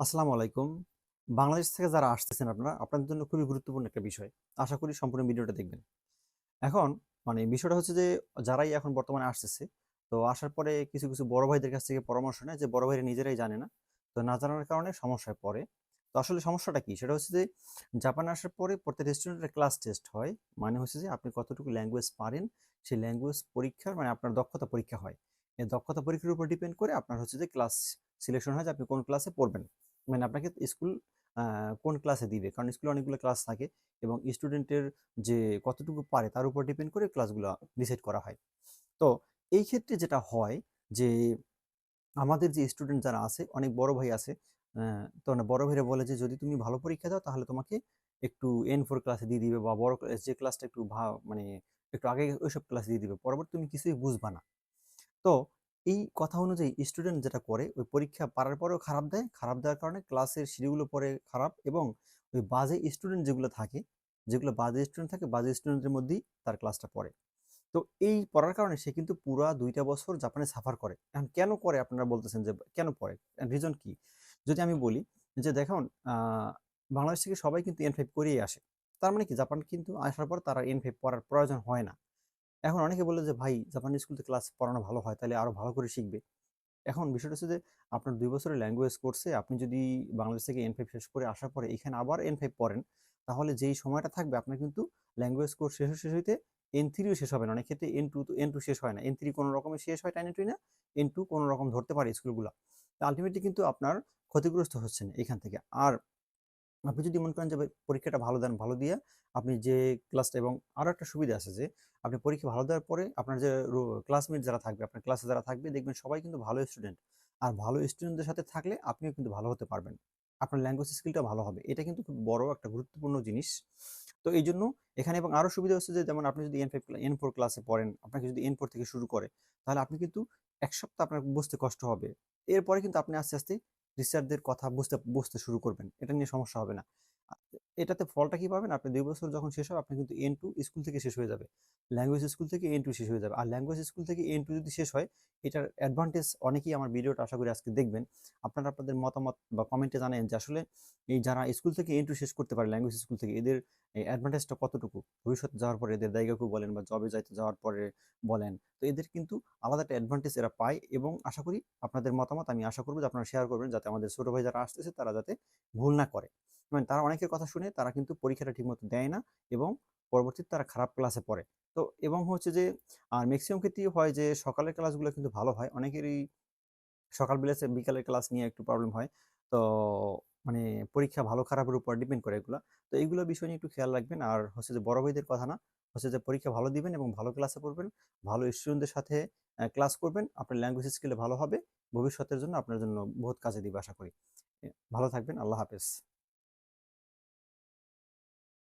আসসালামু আলাইকুম। বাংলাদেশ থেকে যারা আসতেছেন আপনারা, আপনাদের জন্য খুবই গুরুত্বপূর্ণ একটা বিষয়। আশা করি সম্পূর্ণ ভিডিওটা দেখবেন। এখন মানে বিষয়টা হচ্ছে যে, যারাই এখন বর্তমানে আসতেছে, তো আসার পরে কিছু কিছু বড় ভাইদের কাছ থেকে পরামর্শ নেয় যে, বড় ভাইরা নিজেরাই জানে না, তো না জানার কারণে সমস্যায় পড়ে। তো আসলে সমস্যাটা কি? সেটা হচ্ছে যে, জাপানে আসার পরে প্রত্যেক রেস্টুরেন্টের ক্লাস টেস্ট হয়। মানে হচ্ছে যে, আপনি কতটুকু ল্যাঙ্গুয়েজ পারেন, সেই ল্যাঙ্গুয়েজ পরীক্ষার মানে আপনার দক্ষতা পরীক্ষা হয়। এই দক্ষতা পরীক্ষার উপর ডিপেন্ড করে আপনার হচ্ছে যে ক্লাস সিলেকশন হয় যে, আপনি কোন ক্লাসে পড়বেন। মানে আপনাকে স্কুল কোন ক্লাসে দিবে? কারণ স্কুলে অনেকগুলো ক্লাস থাকে এবং স্টুডেন্টের যে কতটুকু পারে তার উপর ডিপেন্ড করে ক্লাসগুলো ডিসাইড করা হয়। তো এই ক্ষেত্রে যেটা হয় যে, আমাদের যে স্টুডেন্ট যারা আছে, অনেক বড় ভাই আছে তো বড় ভাইরা বলে যে, যদি তুমি ভালো পরীক্ষা দাও তাহলে তোমাকে একটু এন ফোর ক্লাসে দিয়ে দিবে বা বড় যে ক্লাসটা একটু ভা- মানে একটু আগে ওইসব ক্লাসে দিয়ে দিবে। পরবর্তী তুমি কিছুই বুঝবা না। তো এই কথা অনুযায়ী স্টুডেন্ট যেটা করে, ওই পরীক্ষা পারার পরেও খারাপ দেয়। খারাপ দেওয়ার কারণে ক্লাসের সিঁড়িগুলো পরে খারাপ এবং ওই বাজে স্টুডেন্ট যেগুলো থাকে, যেগুলো বাজে স্টুডেন্ট থাকে, বাজে স্টুডেন্টের মধ্যেই তার ক্লাসটা পড়ে। তো এই পড়ার কারণে সে কিন্তু পুরা দুইটা বছর জাপানে সাফার করে। এখন কেন করে? আপনারা বলতেছেন যে, কেন পড়ে? রিজন কি? যদি আমি বলি যে, দেখুন বাংলাদেশ থেকে সবাই কিন্তু এন ফাইভ করেই আসে। তার মানে কি? জাপান কিন্তু আসার পর তারা এন ফাইভ পড়ার প্রয়োজন হয় না। এখন অনেকে বলে যে, ভাই, জাপানি স্কুলতে ক্লাস পড়ানো ভালো হয়, তাহলে আরও ভালো করে শিখবে। এখন বিষয়টা হচ্ছে যে, আপনার দুই বছরের ল্যাঙ্গুয়েজ কোর্সে আপনি যদি বাংলাদেশ থেকে এন ফাইভ শেষ করে আসার পরে এখানে আবার এন ফাইভ পড়েন, তাহলে যেই সময়টা থাকবে, আপনার কিন্তু ল্যাঙ্গুয়েজ কোর্স শেষ শেষ হইতে এন থ্রিও শেষ হবে না। অনেক ক্ষেত্রে এন টু তো এন টু শেষ হয় না। এন থ্রি কোনো রকমের শেষ হয় টাইনে টুই না। এন টু কোনো রকম ধরতে পারে স্কুলগুলো আলটিমেটলি কিন্তু আপনার ক্ষতিগ্রস্ত হচ্ছেন এখান থেকে। আর আপনি যদি মনে করেন যে পরীক্ষাটা ভালো দেন, ভালো দিয়ে আপনি যে ক্লাসটা এবং আরও একটা সুবিধা আছে যে, আপনি পরীক্ষা ভালো দেওয়ার পরে আপনার যে ক্লাসমেট যারা থাকবে, আপনার ক্লাসে যারা থাকবে, দেখবেন সবাই কিন্তু ভালো স্টুডেন্ট আর ভালো স্টুডেন্টদের সাথে থাকলে আপনিও কিন্তু ভালো হতে পারবেন। আপনার ল্যাঙ্গুয়েজ স্কিলটা ভালো হবে। এটা কিন্তু খুব বড় একটা গুরুত্বপূর্ণ জিনিস। তো এই জন্য এখানে এবং আরও সুবিধা হচ্ছে যে, যেমন আপনি যদি এন ফাইভ এন ফোর ক্লাসে পড়েন, আপনাকে যদি এন ফোর থেকে শুরু করে, তাহলে আপনি কিন্তু এক সপ্তাহ আপনার বুঝতে কষ্ট হবে। এরপরে কিন্তু আপনি আস্তে আস্তে টিচারদের কথা বুঝতে বুঝতে শুরু করবেন। এটা নিয়ে সমস্যা হবে না। এটাতে ফলটা কি পাবেন? আপনি দুই বছর যখন শেষ হবে আপনি কিন্তু এন টু স্কুল থেকে শেষ হয়ে যাবে। ল্যাঙ্গুয়েজ স্কুল থেকে এন টু শেষ হয়ে যাবে। আর ল্যাঙ্গুয়েজ স্কুল থেকে এন টু যদি শেষ হয়, এটার অ্যাডভান্টেজ অনেকেই আমার ভিডিওটা আশা করি আজকে দেখবেন। আপনারা আপনাদের মতামত বা কমেন্টে জানেন যে আসলে এই যারা স্কুল থেকে এন টু শেষ করতে পারে ল্যাঙ্গুয়েজ স্কুল থেকে, এদের অ্যাডভান্টেজটা কতটুকু? ভবিষ্যতে যাওয়ার পরে এদের দায়িকাকু বলেন বা জবে যাইতে যাওয়ার পরে বলেন। তো এদের কিন্তু আলাদা একটা অ্যাডভান্টেজ এরা পায় এবং আশা করি আপনাদের মতামত আমি আশা করব যে আপনারা শেয়ার করবেন, যাতে আমাদের ছোট ভাই যারা আসতেছে, তারা যাতে ভুল না করে। মানে তারা অনেকের কথা শুনে তারা কিন্তু পরীক্ষাটা ঠিকমতো দেয় না এবং পরবর্তীতে তারা খারাপ ক্লাসে পড়ে। তো এবং হচ্ছে যে আর ম্যাক্সিমাম ক্ষেত্রেই হয় যে, সকালের ক্লাসগুলো কিন্তু ভালো হয়। অনেকেরই সকাল বেলা বিকালের ক্লাস নিয়ে একটু প্রবলেম হয়। তো মানে পরীক্ষা ভালো খারাপের উপর ডিপেন্ড করে এগুলো। তো এইগুলো বিষয় নিয়ে একটু খেয়াল রাখবেন। আর হচ্ছে যে, বড় ভাইদের কথা না, হচ্ছে যে, পরীক্ষা ভালো দিবেন এবং ভালো ক্লাসে পড়বেন। ভালো স্টুডেন্টদের সাথে ক্লাস করবেন। আপনার ল্যাঙ্গুয়েজ স্কিলে ভালো হবে। ভবিষ্যতের জন্য আপনার জন্য বহুত কাজে দিবে আশা করি। ভালো থাকবেন। আল্লাহ হাফেজ।